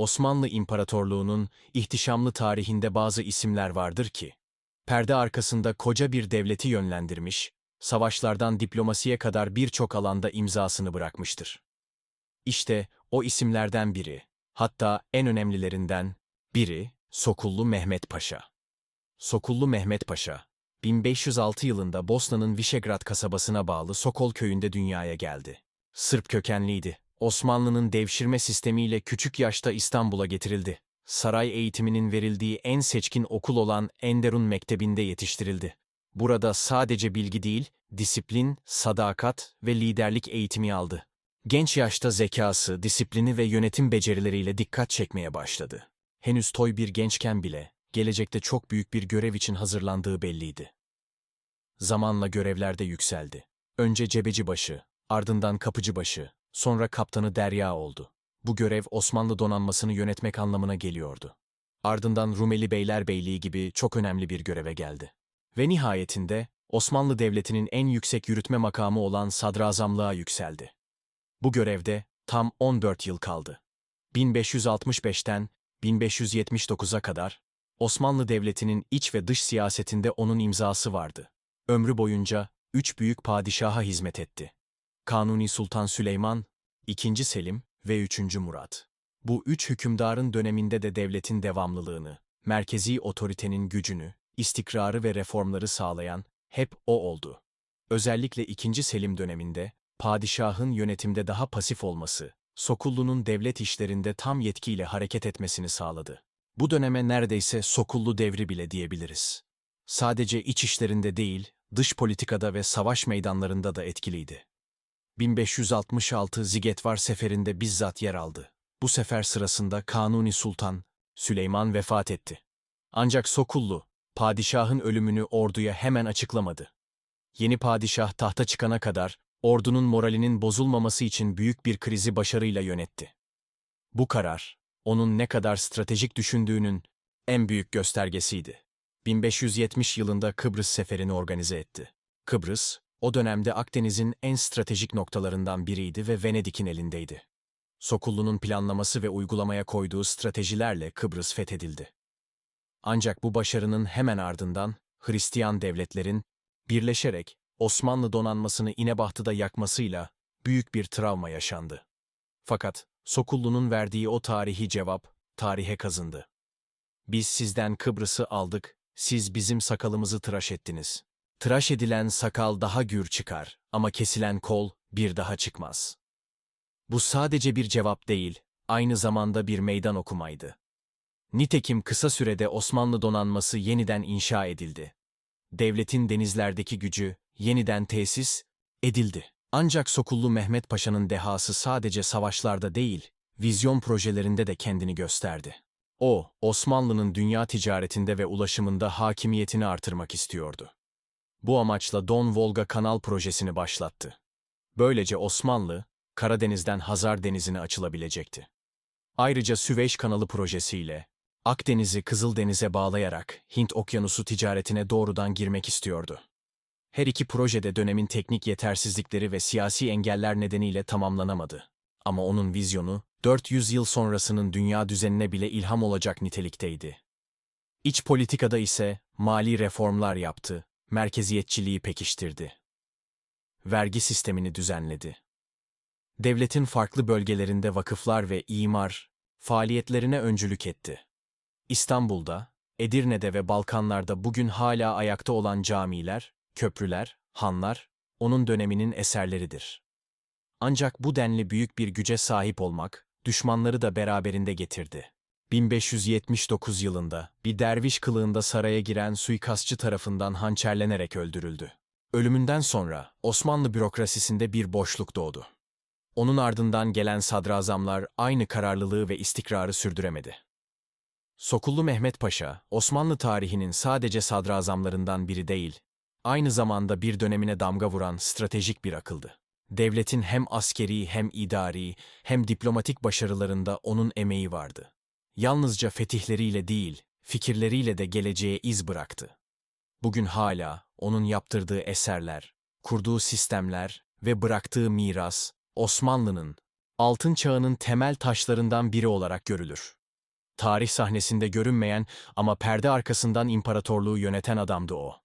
Osmanlı İmparatorluğu'nun ihtişamlı tarihinde bazı isimler vardır ki, perde arkasında koca bir devleti yönlendirmiş, savaşlardan diplomasiye kadar birçok alanda imzasını bırakmıştır. İşte o isimlerden biri, hatta en önemlilerinden biri Sokullu Mehmet Paşa. Sokullu Mehmet Paşa, 1506 yılında Bosna'nın Vişegrad kasabasına bağlı Sokol köyünde dünyaya geldi. Sırp kökenliydi. Osmanlı'nın devşirme sistemiyle küçük yaşta İstanbul'a getirildi. Saray eğitiminin verildiği en seçkin okul olan Enderun Mektebi'nde yetiştirildi. Burada sadece bilgi değil, disiplin, sadakat ve liderlik eğitimi aldı. Genç yaşta zekası, disiplini ve yönetim becerileriyle dikkat çekmeye başladı. Henüz toy bir gençken bile, gelecekte çok büyük bir görev için hazırlandığı belliydi. Zamanla görevlerde yükseldi. Önce cebecibaşı, ardından kapıcıbaşı, sonra kaptanı Derya oldu. Bu görev Osmanlı donanmasını yönetmek anlamına geliyordu. Ardından Rumeli Beylerbeyliği gibi çok önemli bir göreve geldi. Ve nihayetinde Osmanlı Devleti'nin en yüksek yürütme makamı olan sadrazamlığa yükseldi. Bu görevde tam 14 yıl kaldı. 1565'ten 1579'a kadar Osmanlı Devleti'nin iç ve dış siyasetinde onun imzası vardı. Ömrü boyunca üç büyük padişaha hizmet etti. Kanuni Sultan Süleyman, II. Selim ve 3. Murat. Bu üç hükümdarın döneminde de devletin devamlılığını, merkezi otoritenin gücünü, istikrarı ve reformları sağlayan hep o oldu. Özellikle 2. Selim döneminde, padişahın yönetimde daha pasif olması, Sokullu'nun devlet işlerinde tam yetkiyle hareket etmesini sağladı. Bu döneme neredeyse Sokullu devri bile diyebiliriz. Sadece iç işlerinde değil, dış politikada ve savaş meydanlarında da etkiliydi. 1566 Zigetvar seferinde bizzat yer aldı. Bu sefer sırasında Kanuni Sultan Süleyman vefat etti. Ancak Sokullu, padişahın ölümünü orduya hemen açıklamadı. Yeni padişah tahta çıkana kadar ordunun moralinin bozulmaması için büyük bir krizi başarıyla yönetti. Bu karar, onun ne kadar stratejik düşündüğünün en büyük göstergesiydi. 1570 yılında Kıbrıs seferini organize etti. Kıbrıs, o dönemde Akdeniz'in en stratejik noktalarından biriydi ve Venedik'in elindeydi. Sokullu'nun planlaması ve uygulamaya koyduğu stratejilerle Kıbrıs fethedildi. Ancak bu başarının hemen ardından Hristiyan devletlerin birleşerek Osmanlı donanmasını İnebahtı'da yakmasıyla büyük bir travma yaşandı. Fakat Sokullu'nun verdiği o tarihi cevap tarihe kazındı. Biz sizden Kıbrıs'ı aldık, siz bizim sakalımızı tıraş ettiniz. Tıraş edilen sakal daha gür çıkar ama kesilen kol bir daha çıkmaz. Bu sadece bir cevap değil, aynı zamanda bir meydan okumaydı. Nitekim kısa sürede Osmanlı donanması yeniden inşa edildi. Devletin denizlerdeki gücü yeniden tesis edildi. Ancak Sokullu Mehmet Paşa'nın dehası sadece savaşlarda değil, vizyon projelerinde de kendini gösterdi. O, Osmanlı'nın dünya ticaretinde ve ulaşımında hakimiyetini artırmak istiyordu. Bu amaçla Don Volga Kanal projesini başlattı. Böylece Osmanlı, Karadeniz'den Hazar Denizi'ne açılabilecekti. Ayrıca Süveyş Kanalı projesiyle Akdeniz'i Kızıldeniz'e bağlayarak Hint Okyanusu ticaretine doğrudan girmek istiyordu. Her iki projede dönemin teknik yetersizlikleri ve siyasi engeller nedeniyle tamamlanamadı. Ama onun vizyonu, 400 yıl sonrasının dünya düzenine bile ilham olacak nitelikteydi. İç politikada ise mali reformlar yaptı, merkeziyetçiliği pekiştirdi. Vergi sistemini düzenledi. Devletin farklı bölgelerinde vakıflar ve imar faaliyetlerine öncülük etti. İstanbul'da, Edirne'de ve Balkanlarda bugün hala ayakta olan camiler, köprüler, hanlar, onun döneminin eserleridir. Ancak bu denli büyük bir güce sahip olmak, düşmanları da beraberinde getirdi. 1579 yılında bir derviş kılığında saraya giren suikastçı tarafından hançerlenerek öldürüldü. Ölümünden sonra Osmanlı bürokrasisinde bir boşluk doğdu. Onun ardından gelen sadrazamlar aynı kararlılığı ve istikrarı sürdüremedi. Sokullu Mehmet Paşa, Osmanlı tarihinin sadece sadrazamlarından biri değil, aynı zamanda bir dönemine damga vuran stratejik bir akıldı. Devletin hem askeri hem idari hem diplomatik başarılarında onun emeği vardı. Yalnızca fetihleriyle değil, fikirleriyle de geleceğe iz bıraktı. Bugün hala onun yaptırdığı eserler, kurduğu sistemler ve bıraktığı miras, Osmanlı'nın altın çağının temel taşlarından biri olarak görülür. Tarih sahnesinde görünmeyen ama perde arkasından imparatorluğu yöneten adamdı o.